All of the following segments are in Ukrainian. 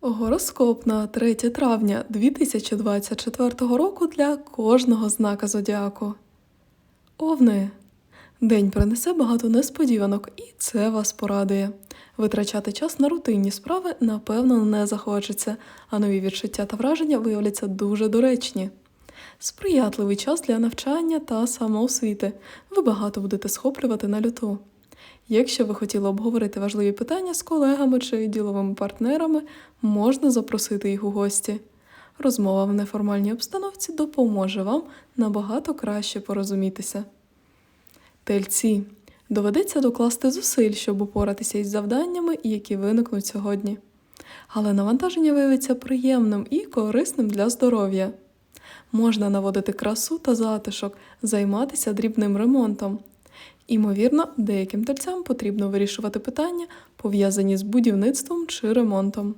Гороскоп на 3 травня 2024 року для кожного знака зодіаку. Овни. День принесе багато несподіванок, і це вас порадує. Витрачати час на рутинні справи напевно не захочеться, а нові відчуття та враження виявляться дуже доречні. Сприятливий час для навчання та самоосвіти. Ви багато будете схоплювати на люту. Якщо ви хотіли обговорити важливі питання з колегами чи діловими партнерами, можна запросити їх у гості. Розмова в неформальній обстановці допоможе вам набагато краще порозумітися. Тельці. Доведеться докласти зусиль, щоб упоратися із завданнями, які виникнуть сьогодні. Але навантаження виявиться приємним і корисним для здоров'я. Можна наводити красу та затишок, займатися дрібним ремонтом. Імовірно, деяким тельцям потрібно вирішувати питання, пов'язані з будівництвом чи ремонтом.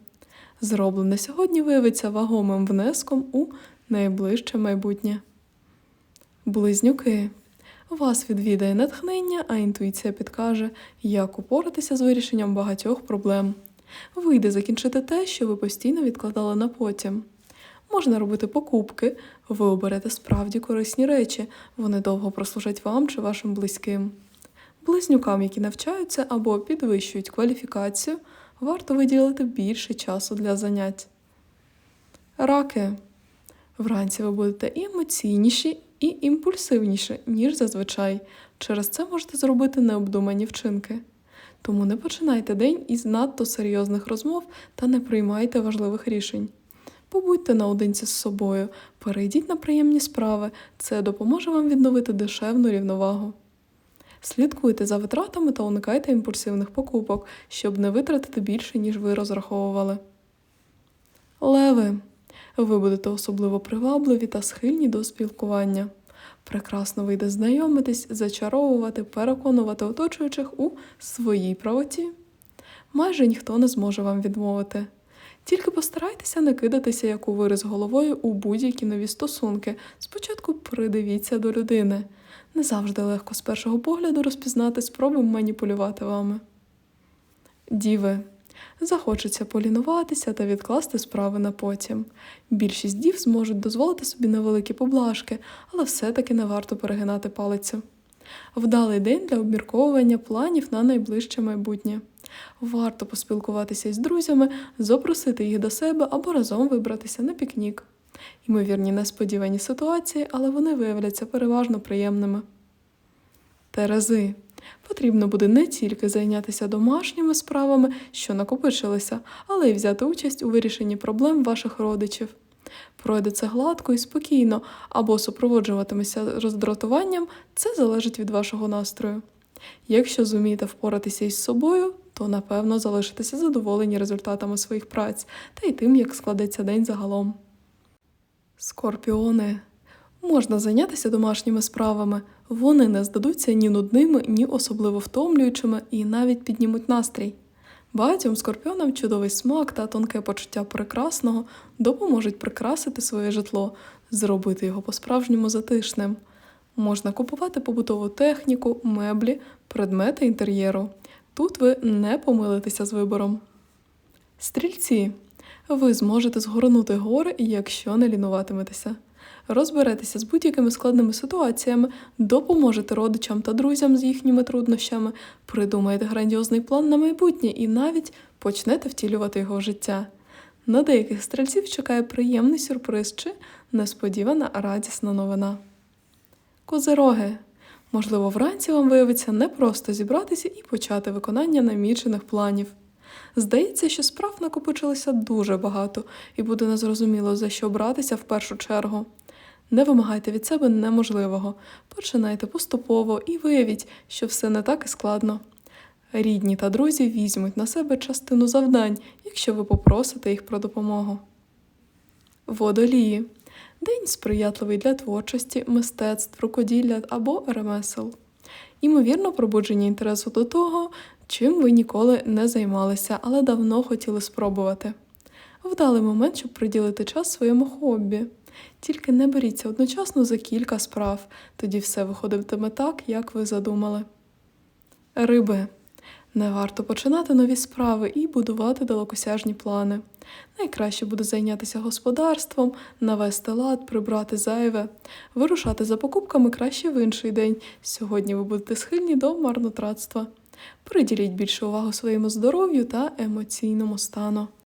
Зроблене сьогодні виявиться вагомим внеском у найближче майбутнє. Близнюки. Вас відвідає натхнення, а інтуїція підкаже, як упоратися з вирішенням багатьох проблем. Вийде закінчити те, що ви постійно відкладали на потім. Можна робити покупки, ви оберете справді корисні речі, вони довго прослужать вам чи вашим близьким. Близнюкам, які навчаються або підвищують кваліфікацію, варто виділити більше часу для занять. Раки. Вранці ви будете і емоційніші, і імпульсивніші, ніж зазвичай. Через це можете зробити необдумані вчинки. Тому не починайте день із надто серйозних розмов та не приймайте важливих рішень. Побудьте наодинці з собою, перейдіть на приємні справи, це допоможе вам відновити душевну рівновагу. Слідкуйте за витратами та уникайте імпульсивних покупок, щоб не витратити більше, ніж ви розраховували. Леви. Ви будете особливо привабливі та схильні до спілкування. Прекрасно вийде знайомитись, зачаровувати, переконувати оточуючих у своїй правоті. Майже ніхто не зможе вам відмовити. Тільки постарайтеся не кидатися як у вираз головою у будь-які нові стосунки. Спочатку придивіться до людини. Не завжди легко з першого погляду розпізнати спроби маніпулювати вами. Діви. Захочеться полінуватися та відкласти справи на потім. Більшість дів зможуть дозволити собі невеликі поблажки, але все-таки не варто перегинати палицю. Вдалий день для обмірковування планів на найближче майбутнє. Варто поспілкуватися із друзями, запросити їх до себе або разом вибратися на пікнік. Ймовірні несподівані ситуації, але вони виявляться переважно приємними. Терези. Потрібно буде не тільки зайнятися домашніми справами, що накопичилися, але й взяти участь у вирішенні проблем ваших родичів. Пройде це гладко і спокійно, або супроводжуватиметься роздратуванням, це залежить від вашого настрою. Якщо зумієте впоратися із собою, то напевно залишитеся задоволені результатами своїх праць та й тим, як складеться день загалом. Скорпіони. Можна зайнятися домашніми справами, вони не здадуться ні нудними, ні особливо втомлюючими і навіть піднімуть настрій. Багатьом скорпіонам чудовий смак та тонке почуття прекрасного допоможуть прикрасити своє житло, зробити його по-справжньому затишним. Можна купувати побутову техніку, меблі, предмети інтер'єру. Тут ви не помилитеся з вибором. Стрільці. Ви зможете згорнути гори, якщо не лінуватиметеся. Розберетеся з будь-якими складними ситуаціями, допоможете родичам та друзям з їхніми труднощами, придумаєте грандіозний план на майбутнє і навіть почнете втілювати його в життя. На деяких стрільців чекає приємний сюрприз чи несподівана радісна новина. Козероги. Можливо, вранці вам виявиться непросто зібратися і почати виконання намічених планів. Здається, що справ накопичилося дуже багато, і буде незрозуміло, за що братися в першу чергу. Не вимагайте від себе неможливого, починайте поступово і виявіть, що все не так і складно. Рідні та друзі візьмуть на себе частину завдань, якщо ви попросите їх про допомогу. Водолії день сприятливий для творчості, мистецтв, рукоділля або ремесел. Імовірно, пробудження інтересу до того, чим ви ніколи не займалися, але давно хотіли спробувати. Вдалий момент, щоб приділити час своєму хобі. Тільки не беріться одночасно за кілька справ, тоді все виходитиме так, як ви задумали. Риби. Не варто починати нові справи і будувати далекосяжні плани. Найкраще буде зайнятися господарством, навести лад, прибрати зайве, вирушати за покупками краще в інший день. Сьогодні ви будете схильні до марнотратства. Приділіть більше уваги своєму здоров'ю та емоційному стану.